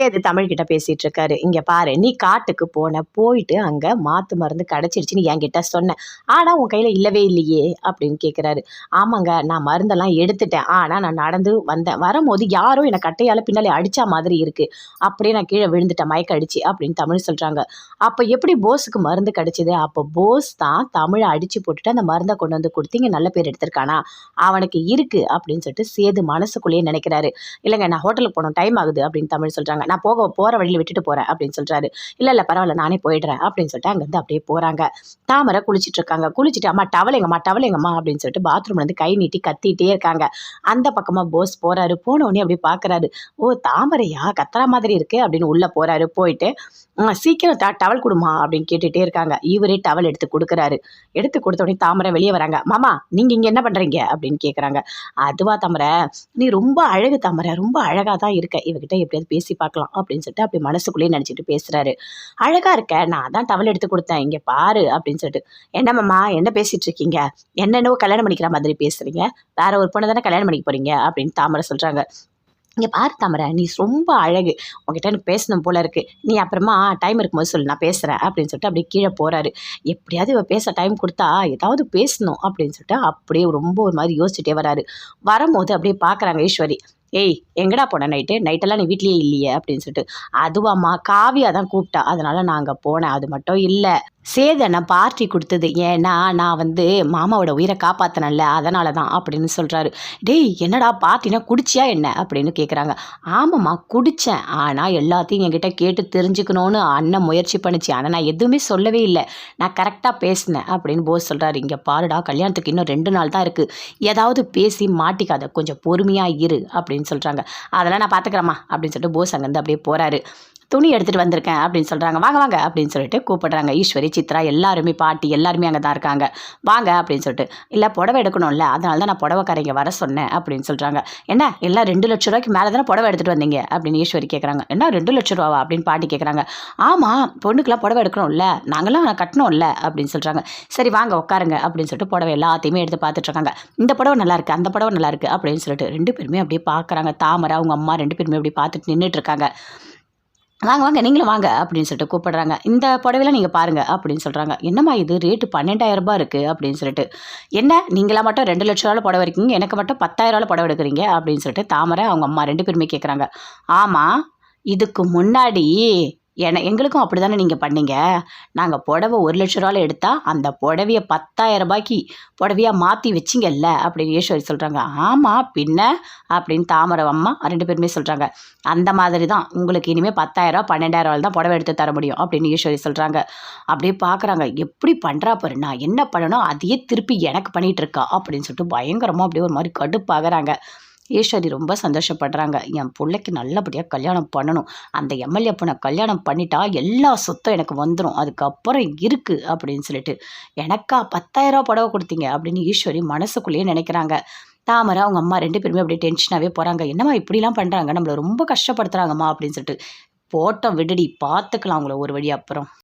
இது தமிழ்கிட்ட பேசிட்டு இருக்காரு இங்க பாரு நீ காட்டுக்கு போன போயிட்டு அங்க மாத்து மருந்து கிடைச்சிருச்சுன்னு என்கிட்ட சொன்ன. ஆனா உன் கையில இல்லவே இல்லையே அப்படின்னு கேக்குறாரு. ஆமாங்க நான் மருந்தெல்லாம் எடுத்துட்டேன். ஆனா நான் நடந்து வந்தேன். வரும்போது யாரோ என்னை கட்டையால பின்னாலே அடிச்சா மாதிரி இருக்கு. அப்படியே நான் கீழே விழுந்துட்டேன் மயக்க அடிச்சு அப்படின்னு தமிழ் சொல்றாங்க. அப்ப எப்படி போஸுக்கு மருந்து கிடைச்சது? அப்போ போஸ் தான் தமிழை அடிச்சு போட்டுட்டு அந்த மருந்தை கொண்டு வந்து கொடுத்தீங்க நல்ல பேர் எடுத்திருக்கானா? அவனுக்கு இருக்கு அப்படின்னு சொல்லிட்டு சேது மனசுக்குள்ளேயே நினைக்கிறாரு. இல்லைங்க நான் ஹோட்டலுக்கு போனோம் டைம் ஆகுது அப்படின்னு தமிழ் சொல்றாங்க. நான் போக போகிற வழியில் விட்டுட்டு போகிறேன் அப்படின்னு சொல்கிறாரு இல்லை இல்லை பரவாயில்ல நானே போயிடுறேன் அப்படின்னு சொல்லிட்டு அங்கேருந்து அப்படியே போகிறாங்க தாமரை குளிச்சுட்டு இருக்காங்க. குளிச்சுட்டு அம்மா டவல் எங்கம்மா டவல் எங்கம்மா? அப்படின்னு சொல்லிட்டு பாத்ரூம்லேருந்து கை நீட்டி கத்திட்டே இருக்காங்க. அந்த பக்கமாக போஸ் போகிறாரு போனோடனே அப்படி பார்க்குறாரு ஓ தாமரையா? கத்துற மாதிரி இருக்கு அப்படின்னு உள்ளே போகிறாரு போயிட்டு சீக்கிரம் த டவல் கொடுமா அப்படின்னு கேட்டுகிட்டே இருக்காங்க. இவரே டவல் எடுத்து கொடுக்குறாரு. எடுத்து கொடுத்த உடனே தாமரை வெளியே வராங்க. மாமா நீங்கள் இங்கே என்ன பண்ணுறீங்க அப்படின்னு கேட்குறாங்க அதுவா தாமரை நீ ரொம்ப அழகு தாமரை ரொம்ப அழகாக தான் இருக்க. இவகிட்ட எப்படியாவது பேசி பார்க்கலாம். பார்க்கலாம் அப்படின்னு சொல்லிட்டு அப்படி மனசுக்குள்ளேயே நினச்சிட்டு பேசுகிறாரு அழகாக இருக்க நான் தான் டவல் எடுத்து கொடுத்தேன் இங்கே பாரு அப்படின்னு சொல்லிட்டு. என்னம்மா என்ன பேசிகிட்டு இருக்கீங்க? என்னென்னவோ கல்யாணம் பண்ணிக்கிற மாதிரி பேசுகிறீங்க வேற ஒரு பொண்ணு தானே கல்யாணம் பண்ணிக்க போகிறீங்க அப்படின்னு தாமரை சொல்கிறாங்க இங்கே பாரு தாமரை நீ ரொம்ப அழகு. உங்ககிட்ட எனக்கு பேசணும் போல இருக்குது நீ அப்புறமா டைம் இருக்கும்போது சொல்லு நான் பேசுகிறேன் அப்படின்னு சொல்லிட்டு அப்படியே கீழே போகிறாரு எப்படியாவது இவ பேச டைம் கொடுத்தா ஏதாவது பேசணும் அப்படின்னு சொல்லிட்டு அப்படியே ரொம்ப ஒரு மாதிரி யோசிச்சுட்டே வராரு. வரும்போது அப்படியே பார்க்குறாங்க ஈஸ்வரி. ஏய் எங்கடா போன நைட்டு நைட்டெல்லாம் நீ வீட்லேயே இல்லையே அப்படின்னு சொல்லிட்டு. அதுவாம்மா காவியா தான் கூப்பிட்டா. அதனால நான் அங்கே போனேன். அது மட்டும் இல்லை. சேதனை பார்ட்டி கொடுத்தது. ஏன்னா நான் வந்து மாமாவோட உயிரை காப்பாற்றினல அதனால தான் அப்படின்னு சொல்கிறாரு டேய் என்னடா பார்ட்டினா குடிச்சியா என்ன? அப்படின்னு கேட்குறாங்க ஆமாம்மா குடித்தேன் ஆனால் எல்லாத்தையும் என்கிட்ட கேட்டு தெரிஞ்சுக்கணும்னு அண்ணன் முயற்சி பண்ணிச்சு. ஆனால் நான் எதுவுமே சொல்லவே இல்லை. நான் கரெக்டாக பேசினேன் அப்படின்னு போஸ் சொல்கிறாரு இங்கே பாருடா கல்யாணத்துக்கு இன்னும் ரெண்டு நாள் தான் இருக்குது ஏதாவது பேசி மாட்டிக்காத. கொஞ்சம் பொறுமையாக இரு அப்படின்னு சொல்கிறாங்க அதெல்லாம் நான் பார்த்துக்கிறேம்மா அப்படின்னு சொல்லிட்டு போஸ் அங்கேருந்து அப்படியே போகிறாரு துணி எடுத்துகிட்டு வந்திருக்கேன் அப்படின்னு சொல்கிறாங்க வாங்க வாங்க அப்படின்னு சொல்லிட்டு கூப்பிடுறாங்க. ஈஸ்வரி சித்ரா எல்லாருமே பாட்டி எல்லாருமே அங்கே தான் இருக்காங்க. வாங்க அப்படின்னு சொல்லிட்டு இல்லை புடவை எடுக்கணும்ல அதனால தான் நான் புடவைக்காரங்க வர சொன்னேன் அப்படின்னு சொல்கிறாங்க என்ன எல்லாம் ரெண்டு லட்ச ரூபாய்க்கு மேலே தானே புடவை எடுத்துகிட்டு வந்தீங்க? அப்படின்னு ஈஸ்வரி கேட்குறாங்க என்ன ரெண்டு லட்ச ரூபாவா அப்படின்னு பாட்டி கேட்குறாங்க ஆமாம் பொண்ணுக்கெல்லாம் புடவை எடுக்கணும்ல நாங்களாம் கட்டணும்ல அப்படின்னு சொல்கிறாங்க சரி வாங்க உட்காருங்க அப்படின்னு சொல்லிட்டு புடவை எல்லாத்தையுமே எடுத்து பார்த்துட்ருக்காங்க இந்த புடவை நல்லா இருக்குது அந்த புடவை நல்லா இருக்குது அப்படின்னு சொல்லிட்டு ரெண்டு பேருமே அப்படியே பார்க்குறாங்க தாமரை அவங்க அம்மா ரெண்டு பேருமே அப்படி பார்த்துட்டு நின்றுட்டு இருக்காங்க. வாங்க வாங்க நீங்களும் வாங்க அப்படின்னு சொல்லிட்டு கூப்பிடுறாங்க. இந்த புடவைலாம் நீங்கள் பாருங்கள் அப்படின்னு சொல்கிறாங்க என்னம்மா இது? ரேட்டு பன்னெண்டாயிரம் ரூபாய் இருக்குது அப்படின்னு சொல்லிட்டு. என்ன? நீங்களா மட்டும் ரெண்டு லட்ச ரூபாவில் புடவை இருக்கீங்க எனக்கு மட்டும் பத்தாயிரம் புடவை எடுக்கிறீங்க அப்படின்னு சொல்லிட்டு தாமரை அவங்க அம்மா ரெண்டு பேருமே கேட்குறாங்க ஆமாம் இதுக்கு முன்னாடி என எங்களுக்கும் அப்படி தானே நீங்கள் பண்ணீங்க? நாங்கள் புடவை ஒரு லட்ச ரூபாவில் எடுத்தால் அந்த புடவையை பத்தாயிரம் ரூபாய்க்கு புடவையாக மாற்றி வச்சிங்கல்ல அப்படின்னு ஈஸ்வரி சொல்கிறாங்க ஆமாம் பின்ன அப்படின்னு தாமரை அம்மா ரெண்டு பேருமே சொல்கிறாங்க அந்த மாதிரி தான் உங்களுக்கு இனிமேல் பத்தாயிரம் பன்னெண்டாயிரம் தான் புடவை எடுத்து தர முடியும் அப்படின்னு ஈஸ்வரி சொல்கிறாங்க அப்படியே பார்க்குறாங்க எப்படி பண்ணுறா பாரு நான் என்ன பண்ணணும் அதையே திருப்பி எனக்கு பண்ணிகிட்டு இருக்கா அப்படின்னு சொல்லிட்டு பயங்கரமாக அப்படியே ஒரு மாதிரி கடுப்பாகிறாங்க. ஈஸ்வரி ரொம்ப சந்தோஷப்படுறாங்க. என் பிள்ளைக்கு நல்லபடியாக கல்யாணம் பண்ணணும். அந்த எம்எல்ஏ பொண்ணை கல்யாணம் பண்ணிட்டா எல்லா சொத்தும் எனக்கு வந்துடும் அதுக்கப்புறம் இருக்குது அப்படின்னு சொல்லிட்டு. எனக்கா பத்தாயிரரூபா புடவை கொடுத்தீங்க அப்படின்னு ஈஸ்வரி மனசுக்குள்ளேயே நினைக்கிறாங்க. தாமரை அவங்க அம்மா ரெண்டு பேருமே அப்படியே டென்ஷனாகவே போகிறாங்க என்னம்மா இப்படிலாம் பண்ணுறாங்க நம்மளை ரொம்ப கஷ்டப்படுத்துகிறாங்கம்மா அப்படின்னு சொல்லிட்டு. போட்டோம் விடுடி பார்த்துக்கலாம் அவங்கள ஒரு வழி அப்புறம்.